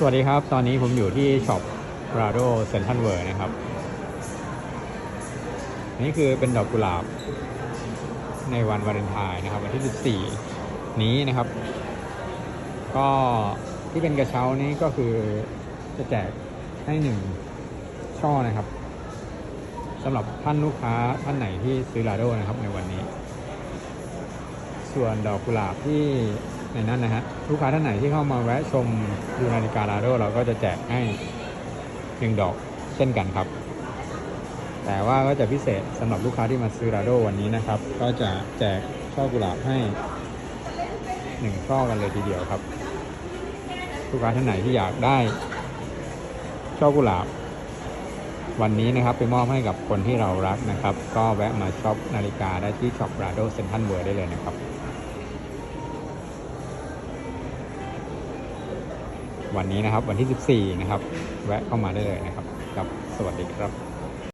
สวัสดีครับ ตอนนี้ผมอยู่ที่ช็อป Prado Central World นะครับ นี่คือเป็นดอกกุหลาบ ในวันวาเลนไทน์นะครับ วันที่ 14 นี้นะครับ ก็ที่เป็นกระเช้านี้ก็คือจะแจกให้หนึ่งช่อนะครับสำหรับท่านลูกค้าท่านไหนที่ซื้อลาโดนะครับในวันนี้ ส่วนดอกกุหลาบที่ ในนั้นนะฮะลูกค้าท่านไหนที่เข้ามาแวะชมดูนาฬิกาลาโดเราก็จะแจกให้หนึ่งดอกเช่นกันครับ แต่ว่าก็จะพิเศษสำหรับลูกค้าที่มาซื้อลาโดวันนี้นะครับ ก็จะแจกช่อกุหลาบให้หนึ่งช่อกันเลยทีเดียวครับ ลูกค้าท่านไหนที่อยากได้ช่อกุหลาบ วันนี้นะครับไปมอบให้กับคนที่เรารักนะครับ ก็แวะมาช็อปนาฬิกาได้ที่ช็อปราโดเซ็นทันเวิร์ได้เลยนะครับ วันนี้นะครับวันที่ 14 นะครับ แวะเข้ามาได้เลยนะครับครับ สวัสดีครับ